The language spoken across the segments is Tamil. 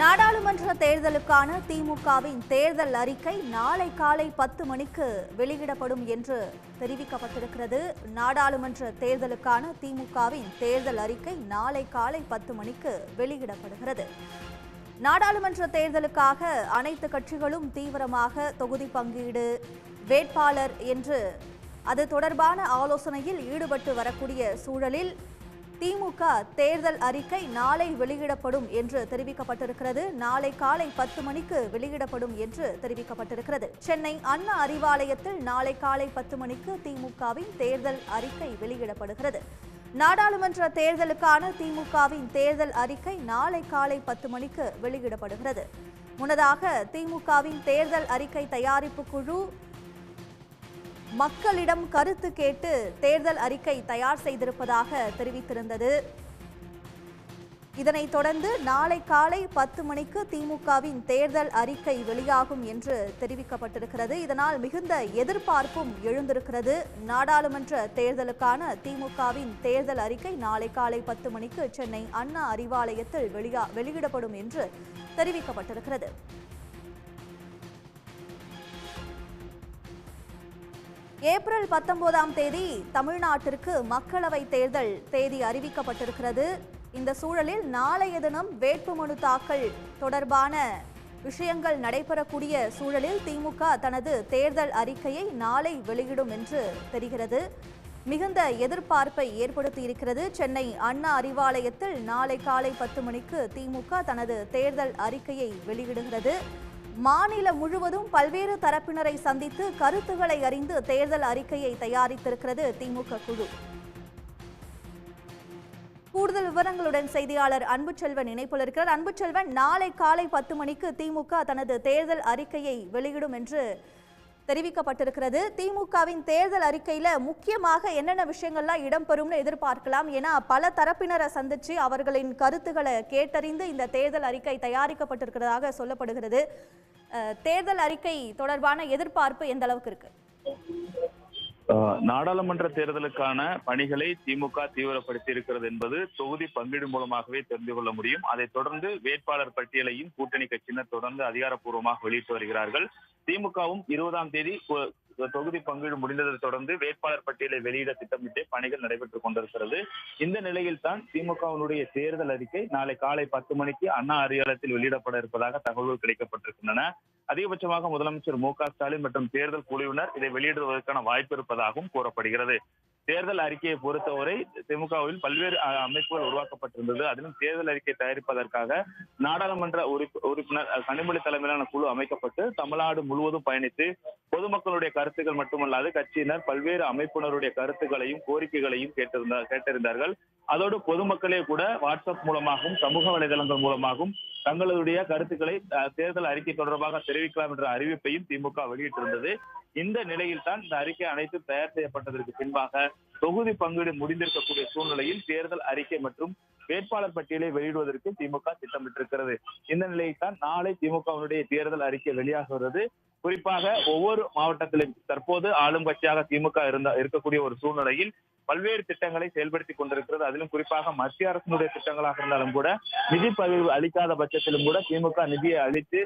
நாடாளுமன்ற தேர்தலுக்கான திமுகவின் தேர்தல் அறிக்கை நாளை காலை பத்து மணிக்கு வெளியிடப்படும் என்று தெரிவிக்கப்பட்டிருக்கிறது. நாடாளுமன்ற தேர்தலுக்கான திமுகவின் தேர்தல் அறிக்கை நாளை காலை பத்து மணிக்கு வெளியிடப்படுகிறது. நாடாளுமன்ற தேர்தலுக்காக அனைத்து கட்சிகளும் தீவிரமாக தொகுதி பங்கீடு வேட்பாளர் என்று அது தொடர்பான ஆலோசனையில் ஈடுபட்டு வரக்கூடிய சூழலில் திமுக தேர்தல் அறிக்கை நாளை வெளியிடப்படும் என்று தெரிவிக்கப்பட்டிருக்கிறது. நாளை காலை பத்து மணிக்கு வெளியிடப்படும் என்று தெரிவிக்கப்பட்டிருக்கிறது. சென்னை அண்ணா அறிவாலயத்தில் நாளை காலை பத்து மணிக்கு திமுகவின் தேர்தல் அறிக்கை வெளியிடப்படுகிறது. நாடாளுமன்ற தேர்தலுக்கான திமுகவின் தேர்தல் அறிக்கை நாளை காலை பத்து மணிக்கு வெளியிடப்படுகிறது. முன்னதாக திமுகவின் தேர்தல் அறிக்கை தயாரிப்பு குழு மக்களிடம் கருத்து கேட்டு தேர்தல் அறிக்கை தயார் செய்திருப்பதாக தெரிவித்திருந்தது. இதனைத் தொடர்ந்து நாளை காலை பத்து மணிக்கு திமுகவின் தேர்தல் அறிக்கை வெளியாகும் என்று தெரிவிக்கப்பட்டிருக்கிறது. இதனால் மிகுந்த எதிர்பார்ப்பும் எழுந்திருக்கிறது. நாடாளுமன்ற தேர்தலுக்கான திமுகவின் தேர்தல் அறிக்கை நாளை காலை பத்து மணிக்கு சென்னை அண்ணா அறிவாலயத்தில் வெளியா வெளியிடப்படும் என்று தெரிவிக்கப்பட்டிருக்கிறது. ஏப்ரல் பத்தொன்பதாம் தேதி தமிழ்நாட்டிற்கு மக்களவை தேர்தல் தேதி அறிவிக்கப்பட்டிருக்கிறது. இந்த சூழலில் நாளைய தினம் வேட்புமனு தாக்கல் தொடர்பான விஷயங்கள் நடைபெறக்கூடிய சூழலில் திமுக தனது தேர்தல் அறிக்கையை நாளை வெளியிடும் என்று தெரிகிறது. மிகுந்த எதிர்பார்ப்பை ஏற்படுத்தி இருக்கிறது. சென்னை அண்ணா அறிவாலயத்தில் நாளை காலை பத்து மணிக்கு திமுக தனது தேர்தல் அறிக்கையை வெளியிடுகிறது. மாநிலம் முழுவதும் பல்வேறு தரப்பினரை சந்தித்து கருத்துக்களை அறிந்து தேர்தல் அறிக்கையை தயாரித்திருக்கிறது திமுக குழு. கூடுதல் விவரங்களுடன் செய்தியாளர் அன்புச்செல்வன் இணைப்பில் இருக்கிறார். அன்புச்செல்வன் நாளை காலை பத்து மணிக்கு திமுக தனது தேர்தல் அறிக்கையை வெளியிடும் என்று தெரிவிக்கப்பட்டிருக்கிறது. திமுகவின் தேர்தல் அறிக்கையில முக்கியமாக என்னென்ன விஷயங்கள்லாம் இடம்பெறும்னு எதிர்பார்க்கலாம். ஏன்னா பல தரப்பினரை சந்திச்சு அவர்களின் கருத்துக்களை கேட்டறிந்து இந்த தேர்தல் அறிக்கை தயாரிக்கப்பட்டிருக்கிறதாக சொல்லப்படுகிறது. தேர்தல் அறிக்கை தொடர்பான எதிர்பார்ப்பு எந்த அளவுக்கு இருக்கு? நாடாளுமன்ற தேர்தலுக்கான பணிகளை திமுக தீவிரப்படுத்தி இருக்கிறது என்பது தொகுதி பங்கீடு மூலமாகவே தெரிந்து கொள்ள முடியும். அதைத் தொடர்ந்து வேட்பாளர் பட்டியலையும் கூட்டணி கட்சியினர் தொடர்ந்து அதிகாரப்பூர்வமாக வெளியிட்டு வருகிறார்கள். திமுகவும் இருபதாம் தேதி தொகுதி பங்கீடு முடிந்ததை தொடர்ந்து வேட்பாளர் பட்டியலை வெளியிட திட்டமிட்டு பணிகள் நடைபெற்றுக் கொண்டிருக்கிறது. இந்த நிலையில் தான் திமுகவினுடைய தேர்தல் அறிக்கை நாளை காலை பத்து மணிக்கு அண்ணா அறிவாலயத்தில் வெளியிடப்பட இருப்பதாக தகவல்கள் கிடைக்கப்பட்டிருக்கின்றன. அதிகபட்சமாக முதலமைச்சர் மு ஸ்டாலின் மற்றும் தேர்தல் குழுவினர் இதை வெளியிடுவதற்கான வாய்ப்பு இருப்பதாகவும் கூறப்படுகிறது. தேர்தல் அறிக்கையை பொறுத்தவரை திமுகவில் பல்வேறு அமைப்புகள் உருவாக்கப்பட்டிருந்தது. அதிலும் தேர்தல் அறிக்கை தயாரிப்பதற்காக நாடாளுமன்ற உறுப்பினர் கனிமொழி தலைமையிலான குழு அமைக்கப்பட்டு தமிழ்நாடு முழுவதும் பயணித்து பொதுமக்களுடைய கருத்துக்கள் மட்டுமல்லாது கட்சியினர் பல்வேறு அமைப்பினருடைய கருத்துக்களையும் கோரிக்கைகளையும் கேட்டிருந்தார் கேட்டிருந்தார்கள். அதோடு பொதுமக்களே கூட வாட்ஸ்அப் மூலமாகவும் சமூக வலைதளங்கள் மூலமாகவும் தங்களுடைய கருத்துக்களை அஹ், தேர்தல் அறிக்கை தொடர்பாக தெரிவிக்கலாம் என்ற அறிவிப்பையும் திமுக வெளியிட்டிருந்தது. இந்த நிலையில் தான் இந்த அறிக்கை அனைத்தும் தயார் செய்யப்பட்டதற்கு பின்பாக தொகுதி பங்கீடு முடிந்திருக்கக்கூடிய சூழ்நிலையில் தேர்தல் அறிக்கை மற்றும் வேட்பாளர் பட்டியலை வெளியிடுவதற்கு திமுக திட்டமிட்டிருக்கிறது. இந்த நிலையில்தான் நாளை திமுகவினுடைய தேர்தல் அறிக்கை வெளியாகிறது குறிப்பாக ஒவ்வொரு மாவட்டத்திலும் தற்போது ஆளும் கட்சியாக திமுக இருந்த இருக்கக்கூடிய ஒரு சூழ்நிலையில் பல்வேறு திட்டங்களை செயல்படுத்தி கொண்டிருக்கிறது. அதிலும் குறிப்பாக மத்திய அரசினுடைய திட்டங்களாக இருந்தாலும் கூட நிதி பகிர்வு அளிக்காத பட்சத்திலும் கூட திமுக நிதியை அளித்து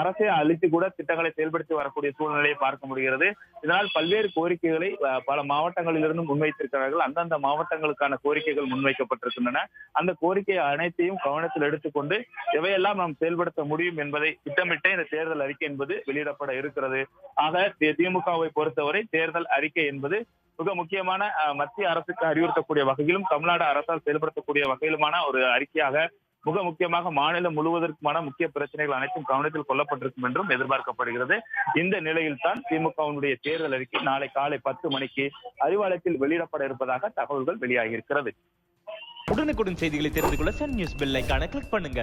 அரசை அழித்து கூட திட்டங்களை செயல்படுத்தி வரக்கூடிய சூழ்நிலையை பார்க்க முடிகிறது. இதனால் பல்வேறு கோரிக்கைகளை பல மாவட்டங்களிலிருந்து முன்வைத்திருக்கிறார்கள். அந்தந்த மாவட்டங்களுக்கான கோரிக்கைகள் முன்வைக்கப்பட்டிருக்கின்றன. அந்த கோரிக்கை அனைத்தையும் கவனத்தில் எடுத்துக்கொண்டு எவையெல்லாம் நாம் செயல்படுத்த முடியும் என்பதை திட்டமிட்ட இந்த தேர்தல் அறிக்கை என்பது வெளியிடப்பட இருக்கிறது. ஆக திமுகவை பொறுத்தவரை தேர்தல் அறிக்கை என்பது மிக முக்கியமான மத்திய அரசுக்கு அறிவுறுத்தக்கூடிய வகையிலும் தமிழ்நாடு அரசால் செயல்படுத்தக்கூடிய வகையிலுமான ஒரு அறிக்கையாக மிக முக்கியமாக மாநிலம் முழுவதற்குமான முக்கிய பிரச்சனைகள் அனைத்தும் கவனத்தில் கொள்ளப்பட்டிருக்கும் என்றும் எதிர்பார்க்கப்படுகிறது. இந்த நிலையில் தான் திமுகவினுடைய தேர்தல் அறிக்கை நாளை காலை பத்து மணிக்கு அறிவாலயத்தில் வெளியிடப்பட இருப்பதாக தகவல்கள் வெளியாகி இருக்கிறது உடனுக்குடன் செய்திகளை தெரிந்து கொள்ள சன் நியூஸ் பெல் கிளிக் பண்ணுங்க.